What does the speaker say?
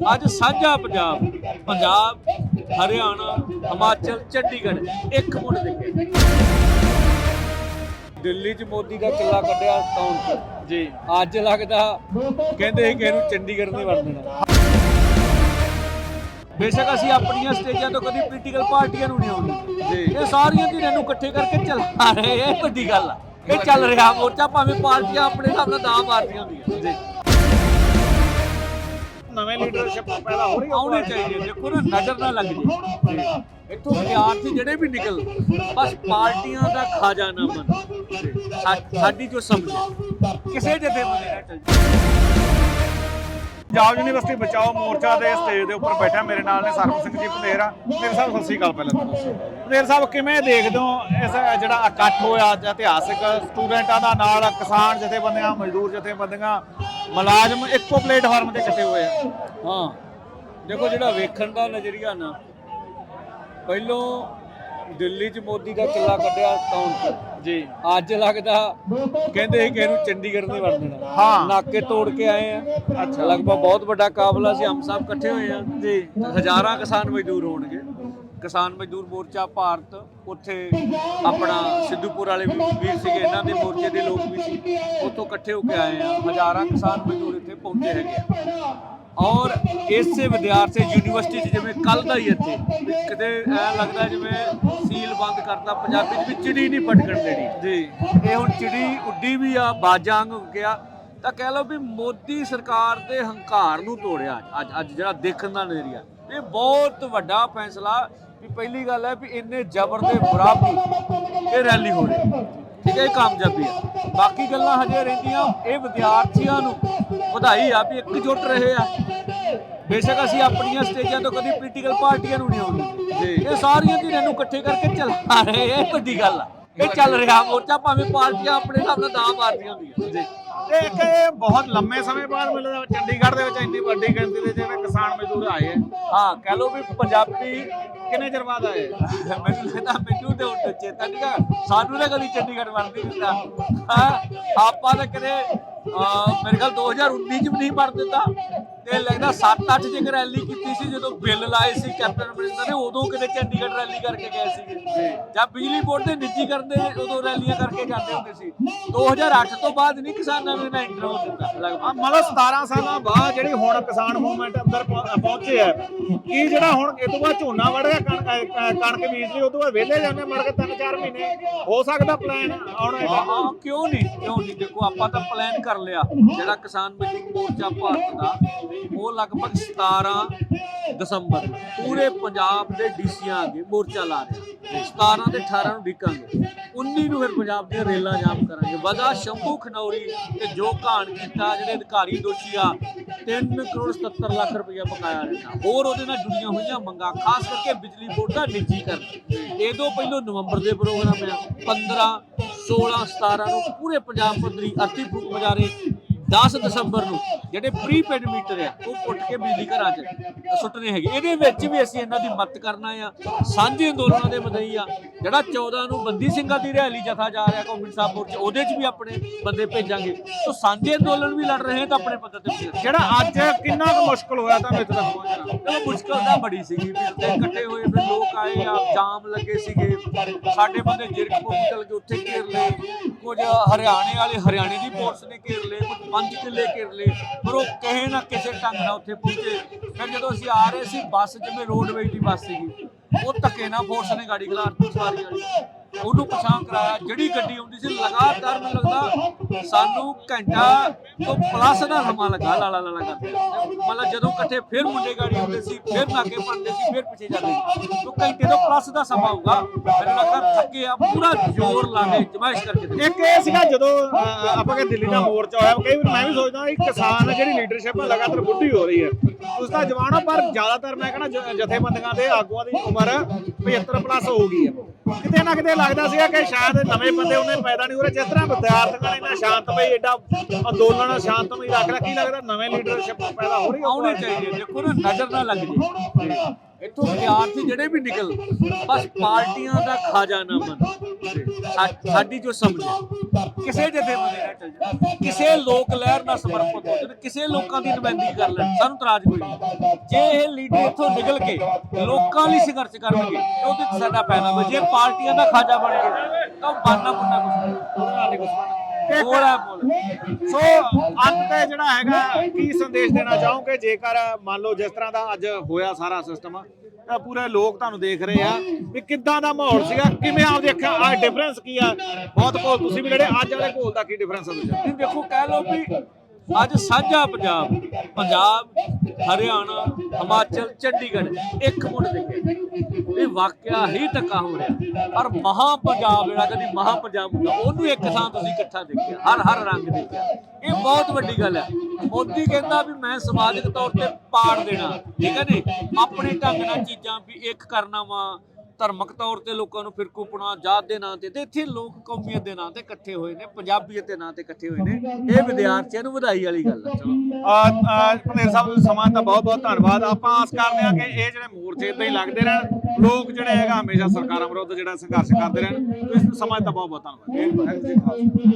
ਅੱਜ ਸਾਂਝਾ ਪੰਜਾਬ ਪੰਜਾਬ ਹਰਿਆਣਾ ਹਿਮਾਚਲ ਚੰਡੀਗੜ੍ਹ ਇੱਕ ਮੁੱਢ ਦਿਖੇ ਦਿੱਲੀ 'ਚ ਮੋਦੀ ਦਾ ਚੱਲਾ ਕੱਢਿਆ ਕੌਣ ਜੀ। ਅੱਜ ਲੱਗਦਾ ਕਹਿੰਦੇ ਸੀ ਕਿ ਇਹਨੂੰ ਚੰਡੀਗੜ੍ਹ ਨਹੀਂ ਵੜ ਦੇਣਾ। ਬੇਸ਼ੱਕ ਅਸੀਂ ਆਪਣੀਆਂ ਸਟੇਜਾਂ ਤੋਂ ਕਦੀ ਪੋਲੀਟੀਕਲ ਪਾਰਟੀਆਂ ਨੂੰ ਨਹੀਂ ਆਉਂਦੇ। ਜੀ। ਇਹ ਸਾਰੀਆਂ ਧਿਰਾਂ ਨੂੰ ਇਕੱਠੇ ਕਰਕੇ ਚਲਾ ਰਹੇ ਇਹ ਵੱਡੀ ਗੱਲ ਆ। ਇਹ ਚੱਲ ਰਿਹਾ ਮੋਰਚਾ ਭਾਵੇਂ ਪਾਰਟੀਆਂ ਆਪਣੇ ਹਿਸਾਬ ਨਾਲ ਦਾਅ ਮਾਰਦੀਆਂ ਹੁੰਦੀਆਂ। ਜੀ। ਨਵੇਂ ਲੀਡਰਸ਼ਿਪ ਪੈਦਾ ਹੋ ਰਹੀ ਹੈ ਆਉਣੇ ਚਾਹੀਦੇ ਦੇਖੋ ਨਾ ਨਜ਼ਰ ਨਾ ਲੱਗ ਜੇ। ਇੱਥੋਂ ਵਿਦਿਆਰਥੀ ਜਿਹੜੇ ਵੀ ਨਿਕਲ ਬਸ ਪਾਰਟੀਆਂ ਦਾ ਖਾਜਾ ਨਾ ਬਣ। ਸਾਡੀ ਜੋ ਸਮਝ ਕਿਸੇ ਜਥੇ ਬੰਦੇ ਨਾਲ ਚੱਲ। ਪੰਜਾਬ ਯੂਨੀਵਰਸਿਟੀ ਬਚਾਓ ਮੋਰਚਾ ਦੇ ਸਟੇਜ ਦੇ ਉੱਪਰ ਬੈਠਾ ਮੇਰੇ ਨਾਲ ਨੇ ਸਰਬ ਸਿੰਘ ਜੀ ਪੰਦੇਰ ਮੇਰੇ ਸਾਹਿਬ, ਸਤਿ ਸ੍ਰੀ ਅਕਾਲ ਪਹਿਲਾਂ ਤਾਂ ਸਾਹਿਬ, ਕਿਵੇਂ ਦੇਖਦੇ ਹੋ ਇਸ ਜਿਹੜਾ ਇਕੱਠ ਹੋਇਆ ਅੱਜ ਇਤਿਹਾਸਿਕ ਸਟੂਡੈਂਟਾਂ ਦਾ ਨਾਲ ਕਿਸਾਨ ਜਥੇਬੰਦੀਆਂ, ਮਜ਼ਦੂਰ ਜਥੇਬੰਦੀਆਂ, ਮੁਲਾਜ਼ਮ ਇੱਕੋ ਪਲੇਟਫਾਰਮ ਤੇ ਇਕੱਠੇ ਹੋਏ ਆ? ਹਾਂ। ਦੇਖੋ ਜਿਹੜਾ ਵੇਖਣ ਦਾ ਨਜ਼ਰੀਆ ਨਾ, ਪਹਿਲੋਂ ਦਿੱਲੀ 'ਚ ਮੋਦੀ ਦਾ ਚੱਲਾ ਕੱਢਿਆ ਕੌਣ ਜੀ। ਅੱਜ ਲੱਗਦਾ ਕਹਿੰਦੇ ਸੀ ਕਿ ਇਹਨੂੰ ਚੰਡੀਗੜ੍ਹ ਨਹੀਂ ਵੜ ਦੇਣਾ। ਹਾਂ। ਨਾਕੇ ਤੋੜ ਕੇ ਆਏ ਆ। ਅੱਛਾ। ਲਗਭਗ ਬਹੁਤ ਵੱਡਾ ਕਾਫਲਾ ਸੀ ਹਮ ਸਭ ਇਕੱਠੇ ਹੋਏ ਆ। ਜੀ। ਹਜ਼ਾਰਾਂ ਕਿਸਾਨ ਮਜ਼ਦੂਰ ਹੋਣਗੇ। ਕਿਸਾਨ ਮਜ਼ਦੂਰ ਮੋਰਚਾ ਭਾਰਤ ਉੱਥੇ ਆਪਣਾ ਸਿੱਧੂਪੁਰ ਵਾਲੇ ਵੀ ਵੀਰ ਸੀਗੇ ਇਹਨਾਂ ਦੇ ਮੋਰਚੇ ਦੇ ਲੋਕ ਵੀ ਸੀ। ਉੱਥੋਂ ਇਕੱਠੇ ਹੋ ਕੇ ਆਏ ਆ। ਹਜ਼ਾਰਾਂ ਕਿਸਾਨ ਮਜ਼ਦੂਰ ਇੱਥੇ ਪਹੁੰਚੇ ਹੈਗੇ ਆ। ਔਰ ਇਸੇ ਵਿਦਿਆਰਥੀ ਯੂਨੀਵਰਸਿਟੀ 'ਚ ਜਿਵੇਂ ਕੱਲ ਦਾ ਹੀ ਇੱਥੇ ਕਿਤੇ ਐ ਲੱਗਦਾ ਜਿਵੇਂ ਸੀਲ ਬੰਦ ਕਰਤਾ ਪੰਜਾਬੀ 'ਚ ਵੀ ਚਿੜੀ ਨਹੀਂ ਪਟਕਣ ਦੇਣੀ। ਜੀ। ਇਹ ਹੁਣ ਚਿੜੀ ਉੱਡੀ ਵੀ ਆ ਬਾਜਾਂਗ ਗਿਆ। ਤਾਂ ਕਹਿ ਲਓ ਵੀ ਮੋਦੀ ਸਰਕਾਰ ਦੇ ਹੰਕਾਰ ਨੂੰ ਤੋੜਿਆ ਅੱਜ ਅੱਜ ਜਿਹੜਾ ਦੇਖਣ ਦਾ ਨਜ਼ਰੀਆ। ਇਹ ਬਹੁਤ ਵੱਡਾ ਫੈਸਲਾ ਵੀ ਪਹਿਲੀ ਗੱਲ ਹੈ ਵੀ ਇੰਨੇ ਜ਼ਬਰ ਦੇ ਬਰਾਬਰ ਇਹ ਰੈਲੀ ਹੋ ਰਹੀ ਹੈ। ਠੀਕ ਹੈ ਇਹ ਕਾਮਯਾਬੀ ਹੈ। ਬਾਕੀ ਗੱਲਾਂ ਹਜੇ ਰਹਿੰਦੀਆਂ ਇਹ ਵਿਦਿਆਰਥੀਆਂ ਨੂੰ ਵਧਾਈ ਆ ਵੀ ਇਕਜੁੱਟ ਰਹੇ ਆ। ਬੇਸ਼ੱਕ ਅਸੀਂ ਆਪਣੀਆਂ ਸਟੇਜਾਂ ਤੋਂ ਕਦੀ ਪੋਲੀਟੀਕਲ ਪਾਰਟੀਆਂ ਨੂੰ ਨਹੀਂ ਆਉਂਦੇ। ਜੀ। ਇਹ ਸਾਰੀਆਂ ਧਿਰਾਂ ਨੂੰ ਇਕੱਠੇ ਕਰਕੇ ਚਲਾ ਰਹੇ ਇਹ ਵੱਡੀ ਗੱਲ ਆ। ਇਹ ਚੱਲ ਰਿਹਾ ਮੋਰਚਾ ਭਾਵੇਂ ਪਾਰਟੀਆਂ ਆਪਣੇ ਹਿਸਾਬ ਨਾਲ ਦਾਅ ਮਾਰਦੀਆਂ ਹੁੰਦੀਆਂ। ਜੀ। ਤੇ ਇੱਕ ਇਹ ਬਹੁਤ ਲੰਮੇ ਸਮੇਂ ਬਾਅਦ ਮਿਲਦਾ ਚੰਡੀਗੜ੍ਹ ਦੇ ਵਿੱਚ ਇੰਨੀ ਵੱਡੀ ਗਿਣਤੀ ਦੇ ਜਿਹੜੇ ਕਿਸਾਨ ਮਜ਼ਦੂਰ ਆਏ ਆ। ਹਾਂ ਕਹਿ ਲਓ ਵੀ ਪੰਜਾਬੀ ਕਿੰਨੇ ਚਿਰ ਬਾਅਦ ਆਏ? ਮੈਨੂੰ ਲੱਗਦਾ ਮੈਨੂੰ ਤੇ ਹੁਣ ਚੇਤਾ ਨਹੀਂਗਾ ਸਾਨੂੰ ਤਾਂ ਕਦੀ ਚੰਡੀਗੜ੍ਹ ਨਹੀਂ ਦਿੱਤਾ। ਹਾਂ? ਆਪਾਂ ਤਾਂ ਕਦੇ ਮੇਰੇ ਖਿਆਲ 2019 ਚ ਵੀ ਨਹੀਂ ਵੜ ਦਿੱਤਾ। ਤੇ ਲੱਗਦਾ 7-8 ਚ ਇੱਕ ਰੈਲੀ ਕੀਤੀ ਸੀ ਜਦੋਂ ਬਿੱਲ ਲਾਏ ਸੀ ਕੈਪਟਨ ਅਮਰਿੰਦਰ ਨੇ ਉਦੋਂ ਕਿਤੇ ਚੰਡੀਗੜ੍ਹ ਰੈਲੀ ਕਰਕੇ ਗਏ ਸੀ। ਜਾਂ ਬਿਜਲੀ ਬੋਰਡ ਦੇ ਨਿੱਜੀਕਰਨ ਦੇ ਉਦੋਂ ਰੈਲੀਆਂ ਕਰਕੇ ਜਾਂਦੇ ਹੁੰਦੇ ਸੀ। 2008 ਤੋਂ ਬਾਅਦ ਨਹੀਂ ਕਿਸਾਨਾਂ ਨੇ ਨਾ ਇੰਟਰਵਿਊ ਦਿੱਤਾ ਲਗਭਗ ਮਤਲਬ 17 ਸਾਲਾਂ ਬਾਅਦ ਜਿਹੜੀ ਹੁਣ ਕਿਸਾਨ ਮੂਵਮੈਂਟ ਅੰਦਰ ਪਹੁੰ- ਪਹੁੰਚੇ ਆ ਕੀ ਜਿਹੜਾ ਹੁਣ ਇਹ ਤੋਂ ਬਾਅਦ ਝੋਨਾ ਵੜਿਆ ਕਣਕ ਬੀਜ ਲਈ ਤੋਂ ਬਾਅਦ ਵਿਹਲੇ ਜਾਂਦੇ ਮੜ ਕੇ 3-4 ਮਹੀਨੇ ਹੋ ਸਕਦਾ ਪਲਾਨ ਆਉਣਾ ਹਾਂ ਹਾਂ, ਕਿਉਂ ਨਹੀਂ ਕਿਉਂ ਨਹੀਂ? ਦੇਖੋ ਆਪਾਂ ਤਾਂ ਪਲਾਨ ਕਰ ਲਿਆ ਜਿਹੜਾ ਕਿਸਾਨ ਮਜ਼ਦੂਰ ਮੋਰਚਾ ਭਾਰਤ ਦਾ। ਉਹ ਲਗਭਗ 17 ਦਸੰਬਰ ਪੂਰੇ ਪੰਜਾਬ ਦੇ ਡੀਸੀਆਂ ਅੱਗੇ ਮੋਰਚਾ ਲਾ ਰਿਹਾ। 17 ਤੇ 18 ਨੂੰ ਡਿੱਕਾਂਗੇ। 19 ਨੂੰ ਫਿਰ ਪੰਜਾਬ ਦੀਆਂ ਰੇਲਾਂ ਜਾਮ ਕਰਾਂਗੇ। ਵਜਾ ਸ਼ੰਭੂ, ਖਨੌਰੀ ਤੇ ਜੋ ਘਾਣ ਕੀਤਾ, ਜਿਹੜੇ ਅਧਿਕਾਰੀ ਦੋਸ਼ੀ ਆ 3 ਕਰੋੜ 77 ਲੱਖ ਰੁਪਇਆ ਬਕਾਇਆ ਰਹਿਣਾ ਹੋਰ ਉਹਦੇ ਨਾਲ ਜੁੜੀਆਂ ਹੋਈਆਂ ਮੰਗਾਂ, ਖਾਸ ਕਰਕੇ ਬਿਜਲੀ ਬੋਰਡ ਦਾ ਨਿੱਜੀਕਰਨ। ਇਹ ਤੋਂ ਪਹਿਲਾਂ ਨਵੰਬਰ ਦੇ ਪ੍ਰੋਗਰਾਮ ਆ। 15 16 17 ਨੂੰ ਪੂਰੇ ਪੰਜਾਬ ਪੱਧਰੀ ਅਰਥੀ ਫੂਕ ਬਜਾਰੇ 10 ਦਸੰਬਰ ਨੂੰ ਜਿਹੜੇ ਪ੍ਰੀਪੇਡ ਮੀਟਰ ਆ ਉਹ ਪੁੱਟ ਕੇ ਬਿਜਲੀ ਘਰਾਂ 'ਚ ਸੁੱਟਨੇ ਹੈਗੇ। ਇਹਦੇ ਵਿੱਚ ਵੀ ਅਸੀਂ ਇਹਨਾਂ ਦੀ ਮਦਦ ਕਰਨਾ ਆ। ਸਾਂਝੇ ਅੰਦੋਲਨਾਂ ਦੇ ਮਦਈ ਆ। ਜਿਹੜਾ 14 ਨੂੰ ਬੰਦੀ ਸਿੰਘਾਂ ਦੀ ਰੈਲੀ ਜਥਾ ਜਾ ਰਿਹਾ ਕੌਮੀ ਸਾਹਿਬ ਮੋਰਚੇ ਉਹਦੇ 'ਚ ਵੀ ਆਪਣੇ ਬੰਦੇ ਭੇਜਾਂਗੇ। ਸੋ ਸਾਂਝੇ ਅੰਦੋਲਨ ਵੀ ਲੜ ਰਹੇ ਤਾਂ ਆਪਣੇ ਪੱਧਰ ਤੇ ਜਿਹੜਾ ਅੱਜ ਕਿੰਨਾ ਕੁ ਮੁਸ਼ਕਲ ਹੋਇਆ ਇੱਥੇ ਤੱਕ ਪਹੁੰਚਣਾ ਚਲੋ ਮੁਸ਼ਕਲ ਤਾਂ ਬੜੀ ਸੀਗੀ। ਵੀ ਉੱਤੇ ਇਕੱਠੇ ਹੋਏ ਫਿਰ ਲੋਕ ਆਏ ਆ ਜਾਮ ਲੱਗੇ ਸੀਗੇ। ਸਾਡੇ ਬੰਦੇ ਜਿਰਕਪੁਰ ਚਲ ਕੇ ਉੱਥੇ ਘੇਰ ਲਏ। ਕੁਝ ਹਰਿਆਣੇ ਵਾਲੇ ਹਰਿਆਣੇ ਦੀ ਫੋਰਸ ਨੇ ਘੇਰ ਲਏ ਕੁਝ ਪੰਜ ਕਿੱਲੇ ਘੇਰ ਲਏ ਪਰ ਉਹ ਕਹੇ ਨਾ ਕਿਸੇ ਢੰਗ ਨਾਲ ਉੱਥੇ ਪਹੁੰਚੇ। ਫਿਰ ਜਦੋਂ ਅਸੀਂ ਆ ਰਹੇ ਸੀ, ਬੱਸ ਜਿਵੇਂ ਰੋਡਵੇਜ ਦੀ ਬੱਸ ਸੀਗੀ, ਉਹ ਧੱਕੇ ਨਾਲ ਫੋਰਸ ਨੇ ਗਾੜੀ ਖਿਲਾਰਤੀ ਸਵਾਰੀ ਵਾਲੀ ਉਹਨੂੰ ਪਛਾਣ ਕਰਾਇਆ। ਜਿਹੜੀ ਗੱਡੀ ਆਉਂਦੀ ਸੀ, ਲਗਾਤਾਰ ਮੈਨੂੰ ਲੱਗਦਾ ਸਾਨੂੰ ਘੰਟਾ ਤੋਂ ਪਲੱਸ ਦਾ ਸਮਾਂ ਲੱਗਾ, ਲਾਲਾ ਲਾਲਾ ਕਰਦੇ। ਮਤਲਬ ਜਦੋਂ ਇਕੱਠੇ ਫਿਰ ਮੁੰਡੇ ਗਾੜੀ ਆਉਂਦੇ ਸੀ, ਫਿਰ ਨਾਕੇ ਪੰਦੇ ਸੀ, ਫਿਰ ਪਿੱਛੇ ਜਾਂਦੇ ਸੀ। ਤੋਂ ਘੰਟੇ ਤੋਂ ਪਲੱਸ ਦਾ ਸਮਾਂ ਹੋਊਗਾ? ਮੈਨੂੰ ਲੱਗਦਾ ਥੱਕੇ ਆ, ਪੂਰਾ ਜ਼ੋਰ ਲਾ ਕੇ ਜਮਾਇਸ਼ ਕਰਕੇ ਇੱਕ ਇਹ ਸੀਗਾ ਜਦੋਂ ਆਪਾਂ ਕਿ ਦਿੱਲੀ ਦਾ ਮੋਰਚਾ ਹੋਇਆ, ਕਈ ਵਾਰ ਮੈਂ ਵੀ ਸੋਚਦਾ ਇੱਕ ਕਿਸਾਨ ਜਿਹੜੀ ਲੀਡਰਸ਼ਿਪ ਹੈ ਲਗਾਤਾਰ ਬੁੱਢੀ ਹੋ ਰਹੀ ਹੈ। ਉਸ ਦਾ ਜਵਾਨੋ ਪਰ ਜ਼ਿਆਦਾਤਰ ਮੈਂ ਕਹਿੰਦਾ ਜਥੇਬੰਦੀਆਂ ਦੇ ਆਗੂਆਂ ਦੀ ਉਮਰ 75 ਪਲੱਸ ਹੋ ਗਈ ਹੈ। ਕਿਤੇ ਨਾ ਕਿਤੇ ਲੱਗਦਾ ਸੀਗਾ ਕਿ ਸ਼ਾਇਦ ਨਵੇਂ ਬੰਦੇ ਉਹਨੇ ਪੈਦਾ ਨਹੀਂ ਹੋ ਰਹੇ ਜਿਸ ਤਰ੍ਹਾਂ ਵਿਦਿਆਰਥੀਆਂ ਨੇ ਇੰਨਾ ਸ਼ਾਂਤਮਈ ਏਡਾ ਅੰਦੋਲਨ ਸ਼ਾਂਤਮਈ ਰੱਖ ਕੀ ਲੱਗਦਾ ਨਵੇਂ ਲੀਡਰਸ਼ਿਪ ਪੈਦਾ ਹੋ ਰਹੀ ਹੈ ਆਉਣੇ ਚਾਹੀਦੇ ਦੇਖੋ ਨਾ ਨਜ਼ਰ ਨਾ ਲੱਗ ਜੇ ਇੱਥੋਂ ਵਿਦਿਆਰਥੀ ਜਿਹੜੇ ਵੀ ਨਿਕਲ, ਬਸ ਪਾਰਟੀਆਂ ਦਾ ਖਾਜਾ ਬਣ ਸਾਡੀ ਜੋ ਸਮਝ ਕਿਸੇ ਜਥੇਬੰਦੀ ਨਾਲ ਚੱਲ ਜਾਣ ਕਿਸੇ ਲੋਕ ਲਹਿਰ ਨਾਲ ਸਮਰਪਿਤ ਹੋ ਜਾਣ, ਕਿਸੇ ਲੋਕਾਂ ਦੀ ਨੁਮਾਇੰਦਗੀ ਕਰ ਲੈਣ, ਸਾਨੂੰ ਤਰਾਜ ਕੋਈ ਨਹੀਂ। ਜੇ ਇਹ ਲੀਡਰ ਇੱਥੋਂ ਨਿਕਲ ਕੇ ਲੋਕਾਂ ਲਈ ਸੰਘਰਸ਼ ਕਰਨਗੇ, ਤਾਂ ਉਹਦੇ ਸਾਡਾ ਪੈਣਾ ਵਾ। ਜੇ ਪਾਰਟੀਆਂ ਦਾ ਖਾਜਾ ਬਣ ਗਏ ਤਾਂ ਬਾਨਾ ਬੁੰਨਾ ਕੁਛ ਨਹੀਂ। ਬੋਲਾ ਬੋਲ ਸੋ ਅੰਤ ਤੇ ਜਿਹੜਾ ਹੈਗਾ ਕੀ ਸੰਦੇਸ਼ ਦੇਣਾ ਚਾਹੋਗੇ? ਜੇਕਰ ਮੰਨ ਲਓ ਜਿਸ ਤਰ੍ਹਾਂ ਦਾ ਅੱਜ ਹੋਇਆ ਸਾਰਾ ਸਿਸਟਮ ਤਾਂ ਪੂਰੇ ਲੋਕ ਤੁਹਾਨੂੰ ਦੇਖ ਰਹੇ ਆ ਵੀ ਕਿੱਦਾਂ ਦਾ ਮਾਹੌਲ ਸੀਗਾ ਕਿਵੇਂ ਆਪ ਦੇਖਿਆ ਆ ਡਿਫਰੈਂਸ ਕੀ ਆ? ਬਹੁਤ ਕੋਲ ਤੁਸੀਂ ਵੀ ਲੜੇ ਅੱਜ ਵਾਲੇ ਕੋਲ ਦਾ ਕੀ ਡਿਫਰੈਂਸ ਆ ਦੂਜਾ? ਤੁਸੀਂ ਦੇਖੋ ਕਹਿ ਲਓ ਵੀ ਅੱਜ ਸਾਂਝਾ ਪੰਜਾਬ ਪੰਜਾਬ, ਹਰਿਆਣਾ, ਹਿਮਾਚਲ, ਚੰਡੀਗੜ੍ਹ, ਇੱਕ ਮੁੱਢ ਦੇਖੇ ਇਹ ਵਾਕਿਆ ਹੀ ਟੱਕਾ ਹੋ ਰਿਹਾ। ਪਰ ਮਹਾ ਪੰਜਾਬ ਜਿਹੜਾ ਕਦੀ ਮਹਾ ਪੰਜਾਬ ਹੁੰਦਾ, ਉਹਨੂੰ ਇੱਕ ਥਾਂ ਤੁਸੀਂ ਇਕੱਠਾ ਦੇਖਿਆ, ਹਰ ਹਰ ਰੰਗ ਦੇਖਿਆ। ਇਹ ਬਹੁਤ ਵੱਡੀ ਗੱਲ ਹੈ। ਮੋਦੀ ਕਹਿੰਦਾ ਵੀ ਮੈਂ ਸਮਾਜਿਕ ਤੌਰ ਤੇ ਪਾੜ ਦੇਣਾ। ਠੀਕ ਹੈ ਨੇ ਆਪਣੇ ਢੰਗ ਨਾਲ ਚੀਜ਼ਾਂ ਵੀ ਇੱਕ ਕਰਨਾ ਵਾ ਧਰਮਕ ਤੌਰ ਤੇ ਲੋਕਾਂ ਨੂੰ ਫਿਰਕੂਪਣਾ ਜਾਤ ਦੇ ਨਾਂ ਤੇ ਤੇ ਇੱਥੇ ਲੋਕ ਕੌਮੀਅਤ ਦੇ ਨਾਂ ਤੇ ਇਕੱਠੇ ਹੋਏ ਨੇ ਪੰਜਾਬੀਅਤ ਦੇ ਨਾਂ ਤੇ ਇਕੱਠੇ ਹੋਏ ਨੇ। ਇਹ ਵਿਦਿਆਰਥੀਆਂ ਨੂੰ ਵਧਾਈ ਵਾਲੀ ਗੱਲ ਹੈ। ਚਲੋ। ਭਨੇਰ ਸਾਹਿਬ ਦਾ ਸਮਾਂ ਦਾ ਬਹੁਤ ਬਹੁਤ ਧੰਨਵਾਦ। ਆਪਾਂ ਆਸ ਕਰਦੇ ਹਾਂ ਕਿ ਇਹ ਜਿਹੜੇ ਮੋਰਚੇ ਇਦਾਂ ਹੀ ਲੱਗਦੇ ਰਹਿਣ ਲੋਕ ਜਿਹੜੇ ਹੈਗਾ ਹਮੇਸ਼ਾ ਸਰਕਾਰਾਂ ਵਿਰੁੱਧ ਜਿਹੜਾ ਸੰਘਰਸ਼ ਕਰਦੇ ਰਹਿਣ। ਇਸ ਸਮਾਂ ਦਾ ਬਹੁਤ ਬਹੁਤ ਧੰਨਵਾਦ।